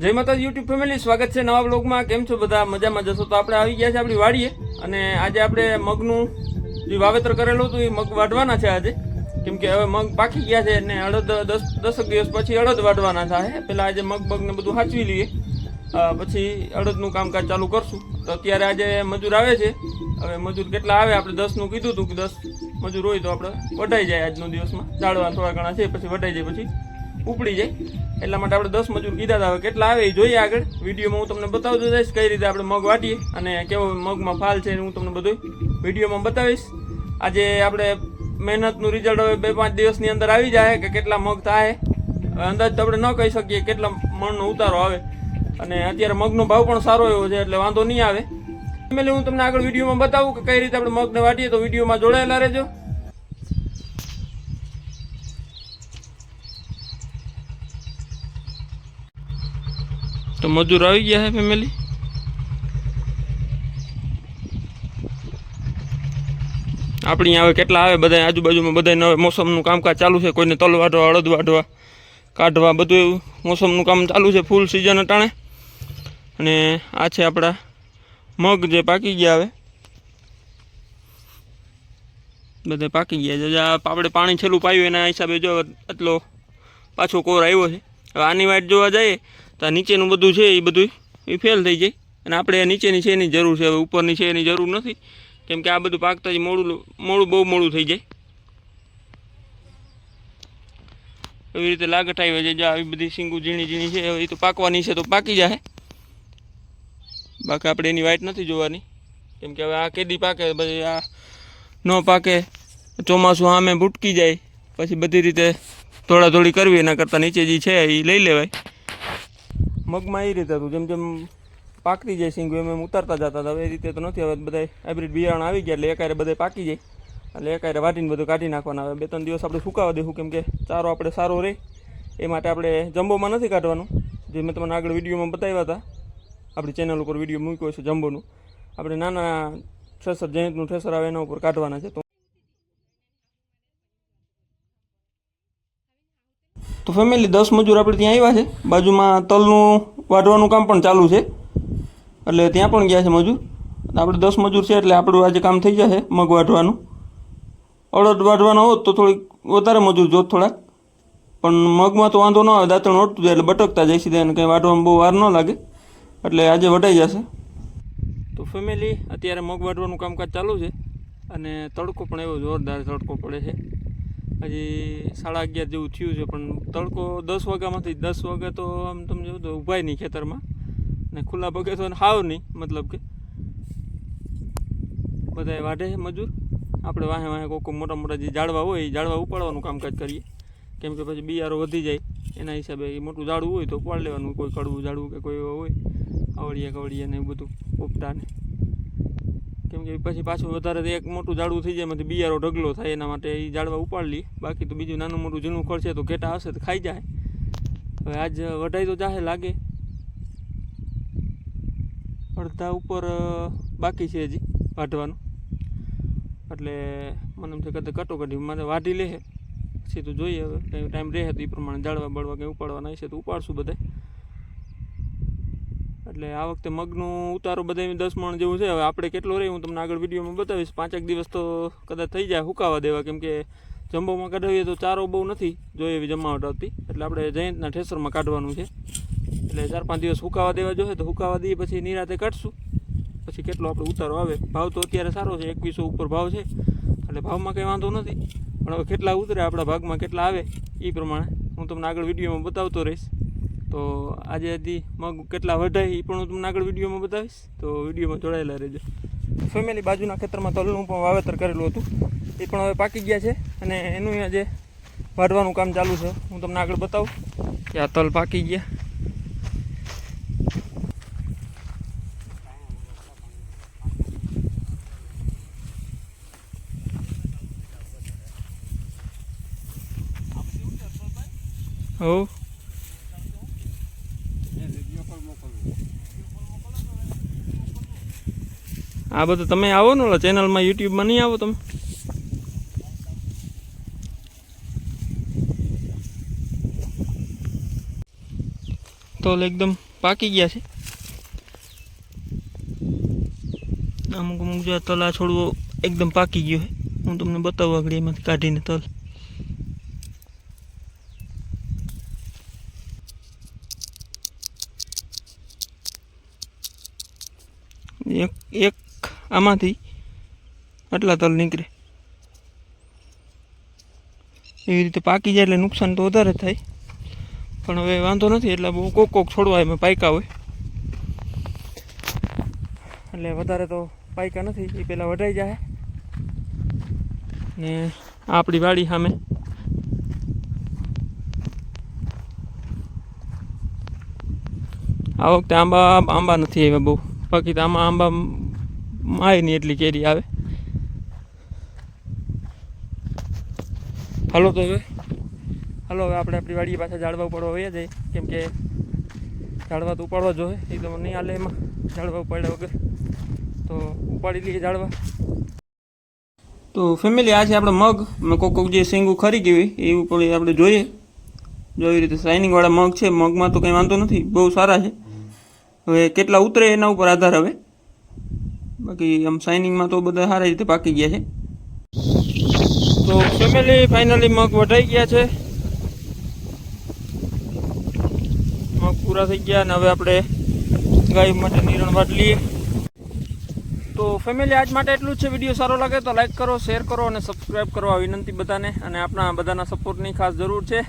જય માતાજી YouTube family સ્વાગત છે નવા બ્લોગમાં કેમ છો બધા? મજામાં જશો તો આપણે આવી ગયા છે આપણી વાડીએ. અને આજે આપણે મગનું જે વાવેતર કરેલું હતું, એ મગ વાઢવાના છે આજે. કેમ કે હવે મગ પાકી ગયા છે અને અડદ દસ, દસક દિવસ પછી અડદ વાઢવાના થાય. પહેલાં આજે મગ બગને બધું સાચવી લઈએ. પછી અડદનું કામકાજ ચાલુ કરશું. તો અત્યારે આજે મજૂર આવે છે. હવે મજૂર કેટલા આવે? આપણે દસનું કીધું હતું કે દસ મજૂર હોય તો આપણે વઢાઈ જાય આજનો દિવસમાં. ચાળવા થોડા ઘણા છે, પછી વઢાઈ જાય, પછી ઉપડી જાય. એટલા માટે આપણે દસ મજૂર કીધા હતા કેટલા આવે એ જોઈએ આગળ. વિડીયોમાં હું તમને બતાવતો જઈશ કઈ રીતે આપણે મગ વાટીએ અને કેવો મગમાં ફાલ છે હું તમને બધું વિડીયોમાં બતાવીશ. આજે આપણે મહેનતનું રિઝલ્ટ હવે બે પાંચ દિવસની અંદર આવી જાય કે કેટલા મગ થાય. અંદાજ તો આપણે ન કહી શકીએ કેટલા મણનો ઉતારો આવે. અને અત્યારે મગનો ભાવ પણ સારો એવો છે એટલે વાંધો નહીં આવે. ફેમિલી હું તમને આગળ વિડીયોમાં બતાવું કે કઈ રીતે આપણે મગને વાટીએ તો વિડીયોમાં જોડાયેલા રહેજો. તો મજૂર આવી ગયા છે ફેમિલી આપણી આવે કેટલા આવે બધા આજુબાજુમાં બધા હવે મોસમનું કામકાજ ચાલુ છે, કોઈને તલ વાઢવા અડદ વાઢવા, કાઢવા બધું એવું મોસમનું કામ ચાલુ છે ફૂલ સિઝન અટાણે. અને આ છે આપણા મગ જે પાકી ગયા હવે. બધા પાકી ગયા છે. આપણે પાણી છેલ્લું પાયું એના હિસાબે જો આટલો પાછો કોર આવ્યો છે. હવે આની વાટ જોવા જઈએ તો આ નીચેનું બધું છે એ બધું એ ફેલ થઈ જાય. અને આપણે નીચેની છે એની જરૂર છે. હવે ઉપરની છે એની જરૂર નથી. કેમ કે આ બધું પાકતા જ મોડું મોડું બહુ મોડું થઈ જાય. એવી રીતે લાગટ આવી છે જો, આવી બધી સિંગુ ઝીણી ઝીણી છે. એ તો પાકવાની છે તો પાકી જાય બાકી આપણે એની વાઇટ નથી જોવાની. કેમ કે હવે આ કેદી પાકે, પછી આ ન પાકે, ચોમાસું આમે ભૂટકી જાય. પછી બધી રીતે દોડાદોડી કરવી, એના કરતાં નીચે જે છે એ લઈ લેવાય. મગમાં એ રીતે હતું. જેમ જેમ પાકતી જાય સિંગો, એમ એમ ઉતારતા જતા હતા. એ રીતે તો નથી. હવે બધા હાઇબ્રિડ બિયારણ આવી ગયા એટલે એકારે બધા પાકી જાય. એટલે એકારે વાટીને બધું કાઢી નાખવાના. આવે બે ત્રણ દિવસ આપણે સુકાવા દેવું. કેમ કે ચારો આપણે સારો રહે એ માટે આપણે જમ્બોમાં નથી કાઢવાનું. જે મેં તમને આગળ વિડીયોમાં બતાવ્યા હતા. આપણી ચેનલ ઉપર વીડિયો મૂક્યો છે જમ્બોનું આપણે નાના થ્રેસર જયંતનું થ્રેસર આવે એના ઉપર કાઢવાના છે. તો તો ફેમિલી દસ મજૂર આપણે ત્યાં આવ્યા છે. બાજુમાં તલનું વાઢવાનું કામ પણ ચાલુ છે. એટલે ત્યાં પણ ગયા છે મજૂર. આપણે દસ મજૂર છે એટલે આપણું આજે કામ થઈ જશે મગ વાઢવાનું. અડદ વાઢવાનો હોત તો થોડીક વધારે મજૂર જોત થોડાક. પણ મગમાં તો વાંધો ન આવે, દાંતણ ઓટતું જાય એટલે બટકતા જાય સીધા કંઈ વાઢવામાં બહુ વાર ન લાગે. એટલે આજે વઢાઈ જશે. તો ફેમિલી અત્યારે મગ વાઢવાનું કામકાજ ચાલુ છે. અને તડકો પણ એવો જોરદાર તડકો પડે છે. હજી સાડા અગિયાર જેવું થયું છે, પણ તડકો દસ વાગ્યામાંથી દસ વાગે તો આમ તમે જોયું તો ઊભાય નહીં ખેતરમાં. ને ખુલ્લા પગે તો હાવ નહીં, મતલબ કે. બધાય વાઢે મજૂર. આપણે વાહે વાહે કોઈ કોઈ મોટા મોટા જે ઝાડવા હોય, એ ઝાડવા ઉપાડવાનું કામકાજ કરીએ. કેમ કે પછી બિયારો વધી જાય, એના હિસાબે એ મોટું ઝાડવું હોય તો ઉપાડ લેવાનું, કોઈ કડવું ઝાડવું કે કોઈ એવું હોય, આવડીએ કવડીએ ને એવું બધું પોપટા ને કેમ કે પછી પાછું વધારે એક મોટું ઝાડવું થઈ જાય, એમાંથી બિયારો ઢગલો થાય, એના માટે એ ઝાડવા ઉપાડલી. બાકી તો બીજું નાનું મોટું જૂનું ખડ તો ઘેટા હશે તો ખાઈ જાય. હવે આજ વઢાઈ તો જાહે લાગે. અડધા ઉપર બાકી છે હજી વાઢવાનું. એટલે મને એમ છે કદાચ કટોકટી મારે વાઢી લે પછી તો જોઈએ હવે કંઈ ટાઈમ રહે તો એ પ્રમાણે જાળવા બળવા કંઈ ઉપાડવાના હશે તો ઉપાડશું બધાય. એટલે આ વખતે મગનું ઉતારો બધા દસ મણ જેવું છે. હવે આપણે કેટલો રહી હું તમને આગળ વિડીયોમાં બતાવીશ. પાંચેક દિવસ તો કદાચ થઈ જાય હુકાવા દેવા, કેમ કે જમ્બોમાં કઢાવીએ તો ચારો બહુ નથી જોઈએ એવી જમાવટ આવતી. એટલે આપણે જયંતના ઠેસરમાં કાઢવાનું છે. એટલે ચાર પાંચ દિવસ હુકાવા દેવા જોઈએ તો હુકાવા દઈએ, પછી નિરાતે કાઢશું. પછી કેટલો આપણે ઉતારો આવે. ભાવ તો અત્યારે સારો છે, એકવીસો ઉપર ભાવ છે. એટલે ભાવમાં કંઈ વાંધો નથી. પણ હવે કેટલા ઉતરે, આપણા ભાગમાં કેટલા આવે એ પ્રમાણે હું તમને આગળ વિડીયોમાં બતાવતો રહીશ. તો આજે હજી મગ કેટલા વધાય એ પણ હું તમને આગળ વિડીયોમાં બતાવીશ. તો વિડીયોમાં જોડાયેલા રહેજો. ફેમિલી બાજુના ખેતરમાં તલનું પણ વાવેતર કરેલું હતું. એ પણ હવે પાકી ગયા છે અને એનું આજે વાઢવાનું કામ ચાલુ છે. હું તમને આગળ બતાવું કે આ તલ પાકી ગયા. હો. આ બધું તમે આવો ને ઓલા ચેનલમાં યુટ્યુબમાં નહીં આવો તમે? તલ એકદમ પાકી ગયા છે. અમુક અમુક જે આ છોડવો એકદમ પાકી ગયો છે. હું તમને બતાવું આગળ એમાંથી કાઢીને તલ. એક એક આમાંથી આટલા તલ નીકળે. એવી રીતે પાકી જાય એટલે નુકસાન તો વધારે થાય. પણ હવે વાંધો નથી, એટલે બહુ કોક કોક છોડવા એમાં પાયકા હોય. એટલે વધારે તો પાયકા નથી, એ પહેલાં વઢાઈ જાય ને આપણી વાડી સામે. આ વખતે આંબા આંબા નથી આવ્યા બહુ. બાકી તો આમાં આંબા માય નહીં એટલી કેરી આવે. હાલો તો હવે. હાલો હવે આપણે આપણી વાડી પાછા ઝાડવા ઉપાડવા હોઈએ જઈએ. કેમ કે ઝાડવા તો ઉપાડવા જોઈએ એ તો નહીં હાલે એમાં. ઝાડવા ઉપાડ્યા વગર. તો ઉપાડી લઈએ ઝાડવા. તો ફેમિલી આ છે આપણે મગ કોક કોક જે સિંગું ખરી ગયું એવું ઉપર આપણે જોઈએ. જો એવી રીતે શાઇનિંગવાળા મગ છે. મગમાં તો કંઈ વાંધો નથી, બહુ સારા છે. હવે કેટલા ઉતરે એના ઉપર આધાર હવે? બાકી આમ શાઇનિંગમાં તો બધા સારી રીતે પાકી ગયા છે. તો ફેમિલી ફાઇનલી મગ વઢાઈ ગયા છે. મગ પૂરા થઈ ગયા અને હવે આપણે ગાય માટે નિરણ વાટ લઈએ. તો ફેમિલી આજ માટે એટલું જ છે. વીડિયો સારો લાગે તો લાઇક કરો શેર કરો અને સબસ્ક્રાઈબ કરવા વિનંતી બધાને. અને આપણા બધાના સપોર્ટની ખાસ જરૂર છે.